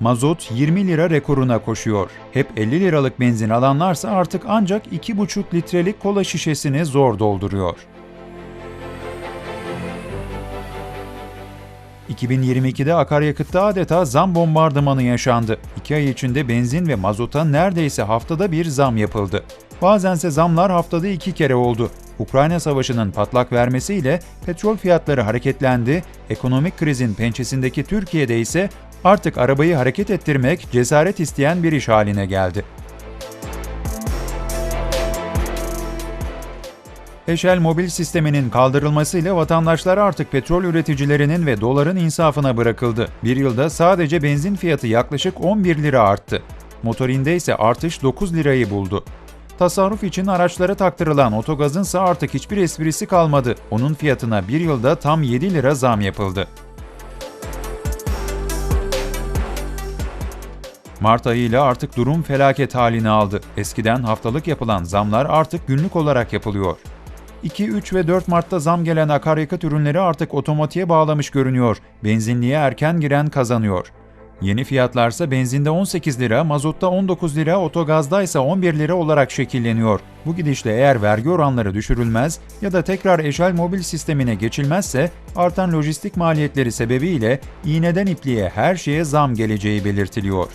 Mazot 20 lira rekoruna koşuyor. Hep 50 liralık benzin alanlarsa artık ancak 2,5 litrelik kola şişesini zor dolduruyor. 2022'de akaryakıtta adeta zam bombardımanı yaşandı. İki ay içinde benzin ve mazota neredeyse haftada bir zam yapıldı. Bazense zamlar haftada iki kere oldu. Ukrayna Savaşı'nın patlak vermesiyle petrol fiyatları hareketlendi, ekonomik krizin pençesindeki Türkiye'de ise artık arabayı hareket ettirmek cesaret isteyen bir iş haline geldi. Eşel mobil sisteminin kaldırılmasıyla vatandaşlar artık petrol üreticilerinin ve doların insafına bırakıldı. Bir yılda sadece benzin fiyatı yaklaşık 11 lira arttı. Motorinde ise artış 9 lirayı buldu. Tasarruf için araçlara taktırılan otogazın ise artık hiçbir esprisi kalmadı. Onun fiyatına bir yılda tam 7 lira zam yapıldı. Mart ayıyla artık durum felaket halini aldı. Eskiden haftalık yapılan zamlar artık günlük olarak yapılıyor. 2, 3 ve 4 Mart'ta zam gelen akaryakıt ürünleri artık otomatiğe bağlamış görünüyor. Benzinliğe erken giren kazanıyor. Yeni fiyatlarsa benzinde 18 lira, mazotta 19 lira, otogazda ise 11 lira olarak şekilleniyor. Bu gidişle eğer vergi oranları düşürülmez ya da tekrar eşel mobil sistemine geçilmezse artan lojistik maliyetleri sebebiyle iğneden ipliğe her şeye zam geleceği belirtiliyor.